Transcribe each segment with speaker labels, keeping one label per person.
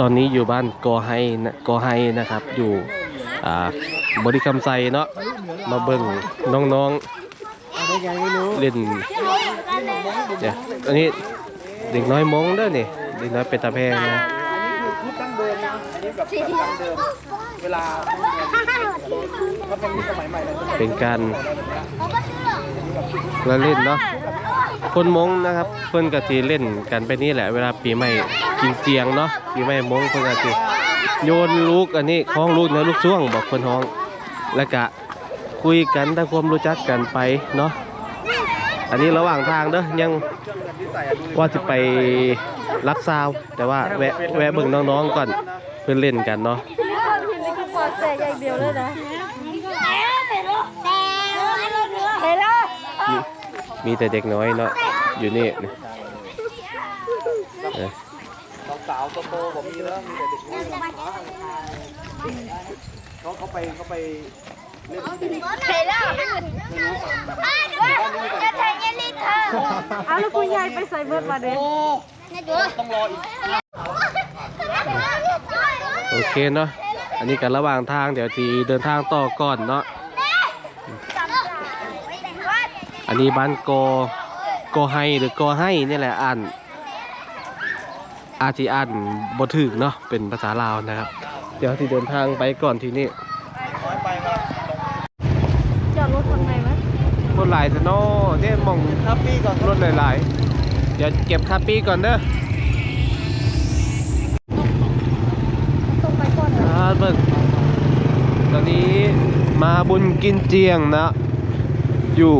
Speaker 1: ตอนนี้อยู่บ้านกอไฮนะกอไฮนะครับ อยู่อ่าบริคำไซเนาะมาเบิ่งน้องๆเล่นเนี่ยอันนี้เด็กน้อยมงเด้อนี่เด็กน้อยเป็นตาแพงนะ
Speaker 2: ชุดตั้งเดิมนะอันนี้แบบตั้งเดิม เวลาก็เป็นสมัยใหม่เลย
Speaker 1: เป็นการละเล่นเนาะคนมงนะครับเพิ่อนก็สิเล่นกันไปนี่แหละ เวลาปีใหม่กินเจียงเนาะปีใหม่มงเพิ่อนก็สิโยนลูกอันนี้คล้องลูกเนื้อลูกช่วงบอกคนท้อง แล้วก็คุยกันถ้าความรู้จักกันไปเนาะอันนี้ระหว่างทางเด้อยัง ว่าจะไปรักซาว แต่ว่าแวะแวะเบิ่งน้องๆก่อนเพื่อนเล่นกันเนาะ
Speaker 3: พี่นี่ก็ปากแตกอย่างเดียวเลยนะเฮ้ยล่ะ
Speaker 1: มีมีแต่เด็กน้อยเนาะอยู่นี่นี่เออ
Speaker 2: สาวๆโตๆผมมีแล้วมีแต่เด็กน้อยเขาเขาไปเขาไปเล่นที่
Speaker 3: เฮ้ยล่ะจะแทง ลิเอเอาแล้วคุณยายไปใส่เบิร์ดมาเด้
Speaker 2: ต้องรออีก
Speaker 1: โอเคเนาะอันนี้กันระหว่างทางเดี๋ยวทีเดินทางต่อก่อนเนาะอันนี้บ้านโกอกอไฮหรือโกให้นี่แหละอ่านอาจีอ่านบ่ถึกเนาะเป็นภาษาลาวนะครับ เดี๋ยวที่เดินทางไปก่อนทีนี้
Speaker 2: น้อยไปมา
Speaker 3: จอดรถทางไหนไหม
Speaker 1: รถหลายซะนาะเนี่ยมอง
Speaker 2: ครับพี่ก่อน
Speaker 1: รถหลายๆ เดี๋ยวเก็บคาปีก่อนเด้อ
Speaker 3: ตรงไปก่อน
Speaker 1: อ่าเบิ่งตอนนี้มาบุญกินเจียงนะ อยู่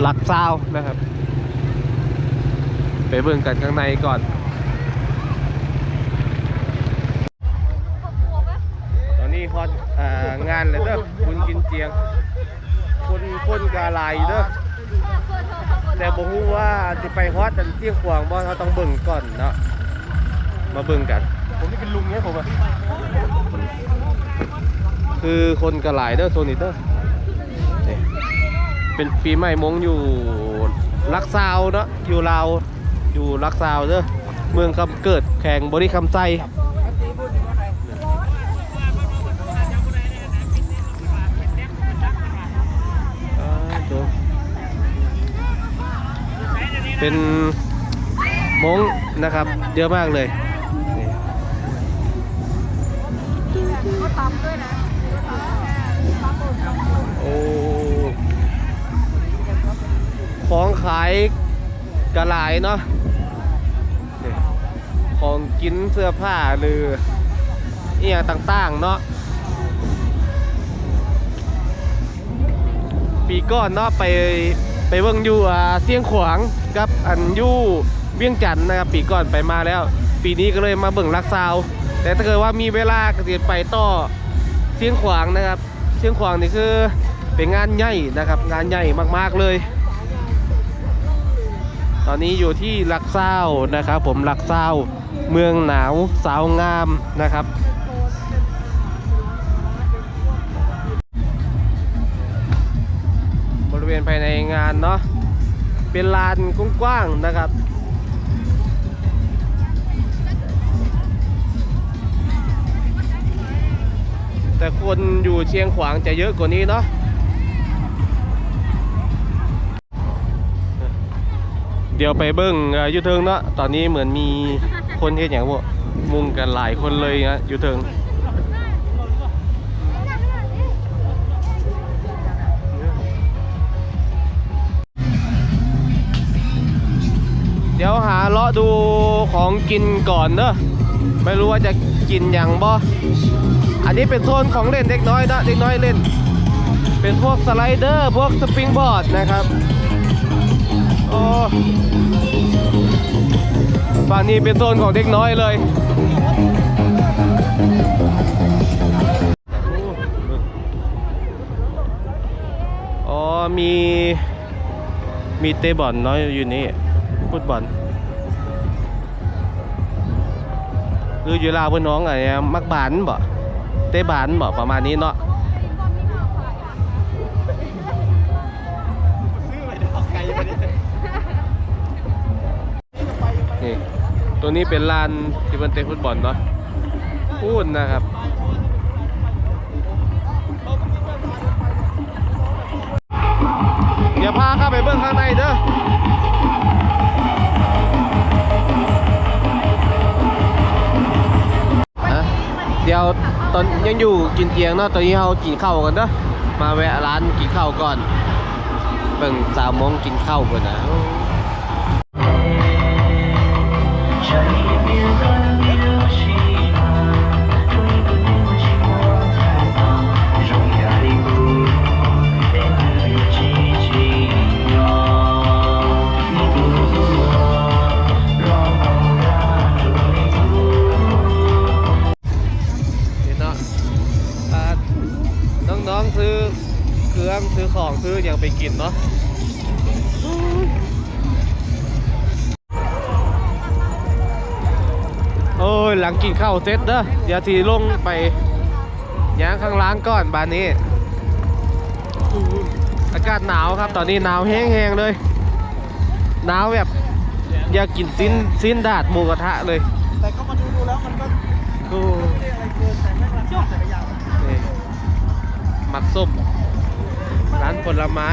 Speaker 1: หลักซาวนะครับ ไปเบิ่งกันข้างในก่อนตอนนี้ฮอตงานเลยเด้อบุญกินเจียง คนคนกาลายเด้อแต่บ่ฮู้ว่าจะไปฮอตอันเที่ยงขวางบ่เราต้องเบิ่งก่อนเนาะมาเบิ่งกัน
Speaker 2: ผมนี่เป็นลุงเนี่ยผมอะ
Speaker 1: คือคนกระหลายเด้อโซนิเด้อนี่เป็นปีใหม่มงอยู่ลักซาวเนาะอยู่ลาวอยู่ลักซาวเด้อเมืองคำเกิดแข่งบริคำไซ เป็นมงนะครับ เยอะมากเลยโอ้ของขายกระหลายเนาะของกินเสื้อผ้าหรือเอียต่างๆเนาะปีก่อนเนาะไป ไปเบิ่งอยู่อ่าเสียงขวางกับอันอยู่เวียงจันทน์นะครับปีก่อนไปมาแล้ว ปีนี้ก็เลยมาเบิ่งรักซาว แต่ถ้าเกิดว่ามีเวลาก็จะไปต่อเสียงขวางนะครับเสียงขวางนี่คือเป็นงานใหญ่นะครับ งานใหญ่มากๆเลย ตอนนี้อยู่ที่ลักเศร้านะครับ ผมลักเศร้าเมืองหนาวสาวงามนะครับ ริเวณภายในงานเนาะเป็นลานกว้างๆนะครับแต่คนอยู่เชียงขวางจะเยอะกว่านี้เนาะเดี๋ยวไปเบิ้งยูเทิงเนาะตอนนี้เหมือนมีคนเฮ็ดอย่างพวกมุงกันหลายคนเลยนะยูเทิง เดี๋ยวหาเลาะดูของกินก่อนเนอะไม่รู้ว่าจะกินอย่างบ่อันนี้เป็นโซนของเล่นเด็กน้อยนะเด็กน้อยเล่น เป็นพวกสไลเดอร์พวกสปริงบอร์ดนะครับโอ้ฝั่งนี้เป็นโซนของเด็กน้อยเลยอ๋อมีมีเตะบอลน้อยอยู่นี่ ฟุตบอลคืออยู่ลาวเพื่อนน้องอะไรมักบานบ่เตะบานบ่ประมาณนี้เนาะนี่ตัวนี้เป็นลานที่มันเตะฟุตบอลเนาะพูดนะครับเดี๋ยวพาเข้าไปเบื้องข้างในเด้อ เดี๋ยวตอนยังอยู่กินเตียงเนาะตอนนี้เรากินข้าวกันเนาะมาแวะร้านกินข้าวก่อนเบิ่งสาวโมงกินข้าวก่อนนะ องซื้อของซื้ออย่างไปกินเนาะโอ้ยหลังกินข้าวเสร็จเด้อเดี๋ยวทีลงไปย่างข้างล่างก่อนบานนี้ อากาศหนาวครับ ตอนนี้หนาวแห้งๆเลย หนาวแบบอยากกินสิ้นสิ้นดาดหมูกระทะเลย
Speaker 2: แต่ก็มาดูดูแล้วมันก็
Speaker 1: โอ้
Speaker 2: ไม่ได้อะไรเกินแต่แม่งราคาแต่ละอย่าง
Speaker 1: นี่หมักส้มร้านผ ลไม้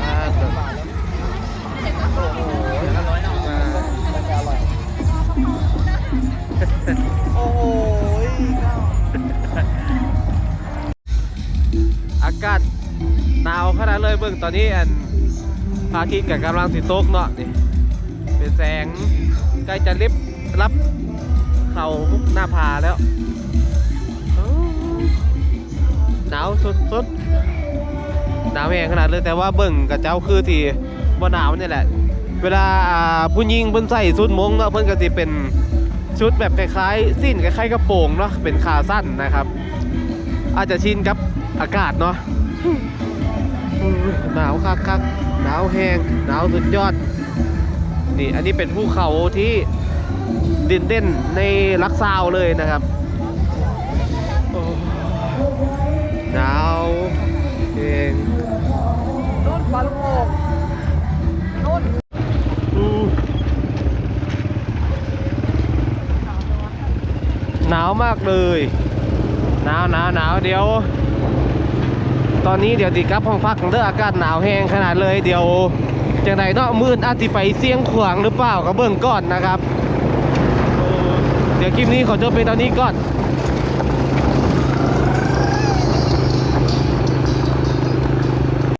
Speaker 1: อ่าสด
Speaker 2: โอ้โหละร้อยเนาะ
Speaker 1: อ่า
Speaker 2: ราคาอร่อยโอ้โห
Speaker 1: อากาศหนาวขนาดเลยเบิ่งตอนนี้อันพระอาทิตย์กับกำลังสิตกเนาะนี่ เป็นแสงใกล้จะริบรับเข่าหน้าผาแล้ว หนาวสุดๆ หนาวแห้งขนาดเลยแต่ว่าเบิ่งกับเจ้าคือที่บ่หนาวนี่แหละ เวลาผู้หญิงเพิ่นใส่ชุดมงเนาะเพิ่นก็สิเป็นชุดแบบคล้ายๆสิ้นคล้ายๆกระโปรงเนาะเป็นขาสั้นนะครับ อาจจะชินกับอากาศเนาะหนาวคักคักหนาวแห้งหนาวสุดยอด นี่อันนี้เป็นภูเขาที่ดินเด่นในลักซาวเลยนะครับโอ้หนาวเอง
Speaker 2: โน่นปลาลูกโป่งโน่น
Speaker 1: อืมหนาวมากเลยหนาวหนาวหนาวเดี๋ยว ตอนนี้เดี๋ยวติกลับห้องพักเด้ออากาศหนาวแห้งขนาดเลยเดี๋ยว จากไหนเนาะมืดอาจสิไปเสียงขวางหรือเปล่าก็เบิ่งก่อนนะครับ เดี๋ยวคลิปนี้ขอจบเป็นตอนนี้ก่อน